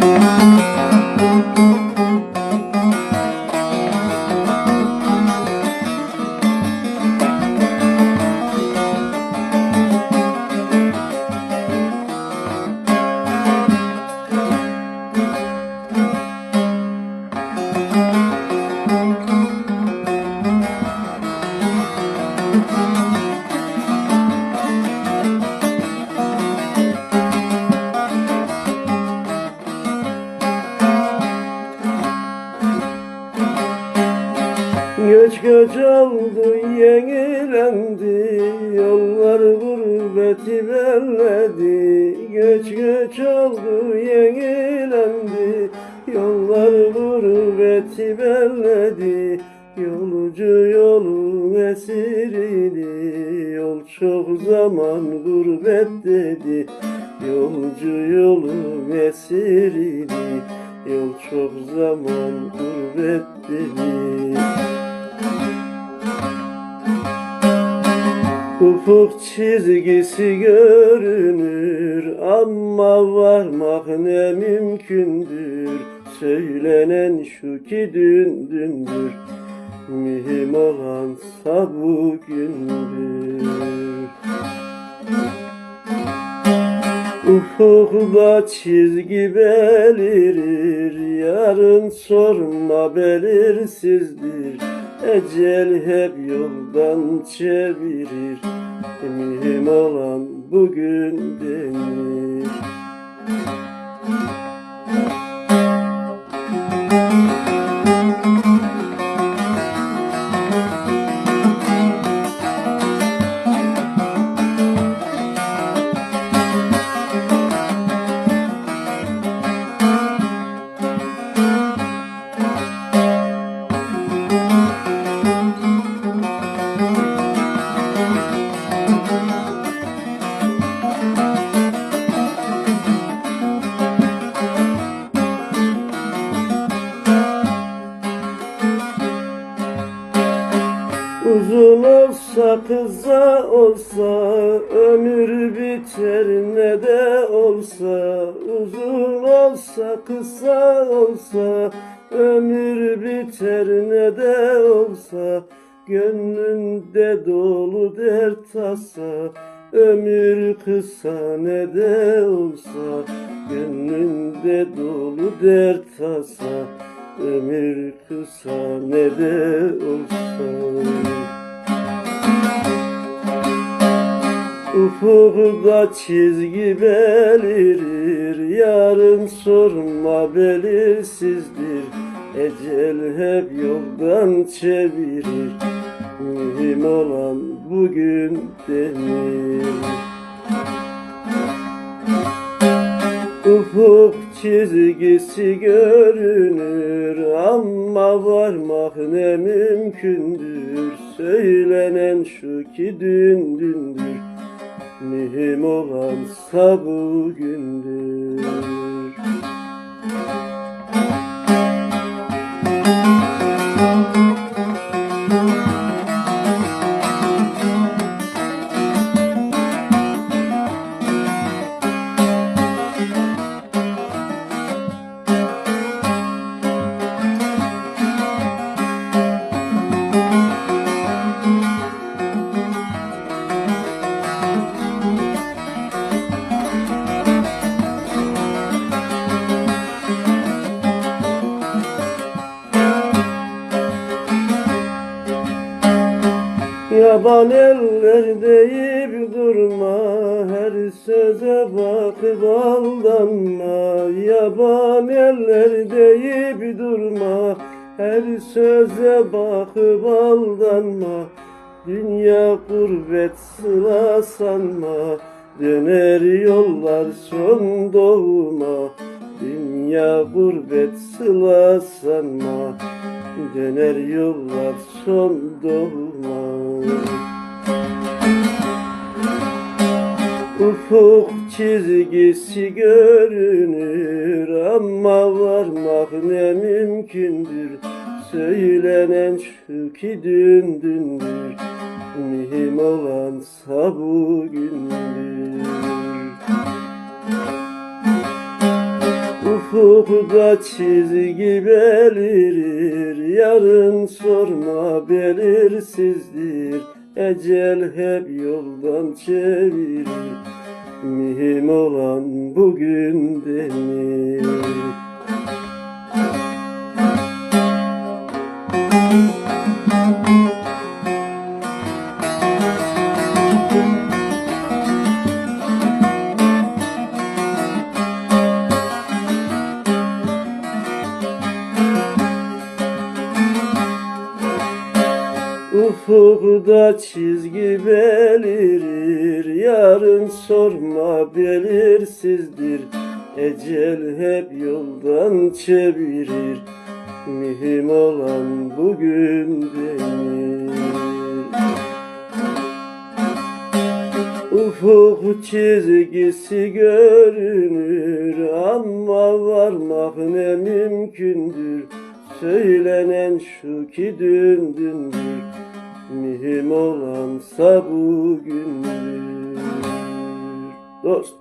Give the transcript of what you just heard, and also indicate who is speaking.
Speaker 1: Thank you. Göç göç oldu yenilendi. Yollar gurbeti belledi. Göç göç oldu yenilendi. Yollar gurbeti belledi. Yolcu yolun esiriydi Yol çok zaman gurbet dedi. Yolcu yolun esiriydi Yol çok zaman gurbet dedi Ufuk çizgisi görünür ama varmak ne mümkündür? Söylenen şu ki dün dündür Mühim olansa bugündür Ufukda çizgi belirir Yarın sorma belirsizdir. Ecel hep yoldan çevirir Mühim olan bugün denir Uzun olsa kısa olsa ömür biter ne de olsa. Uzun olsa kısa olsa ömür biter ne de olsa. Gönlünde dolu dert tasa Ömür kısa ne de olsa. Gönlünde dolu dert tasa Ömür kısa ne de olsa. Ufukda çizgi belirir Yarın sorma belirsizdir. Ecel hep yoldan çevirir Mühim olan bugün denir Ufuk çizgisi görünür ama varmak ne mümkündür? Söylenen şu ki dün dündür Mühim olansa bugündür Yaban eller deyip durma Her söze bakıp aldanma Yaban eller deyip durma Her söze bakıp aldanma Dünya gurbet sıla sanma Döner yollar son doğuma Dünya gurbet sıla sanma Döner yollar son doğuma Ufuk çizgisi görünür ama varmak ne mümkündür. Söylenen şu ki dün dündür Mühim olansa bugündür Ufukta çizgi belirir Yarın sorma belirsizdir. Ecel hep yoldan çevirir Mühim olan bugün denir Ufukda çizgi belirir Yarın sorma belirsizdir. Ecel hep yoldan çevirir Mühim olan bugün denir Ufuk çizgisi görünür ama varmak ne mümkündür. Söylenen şu ki dün Mühim olansa bugündür Dost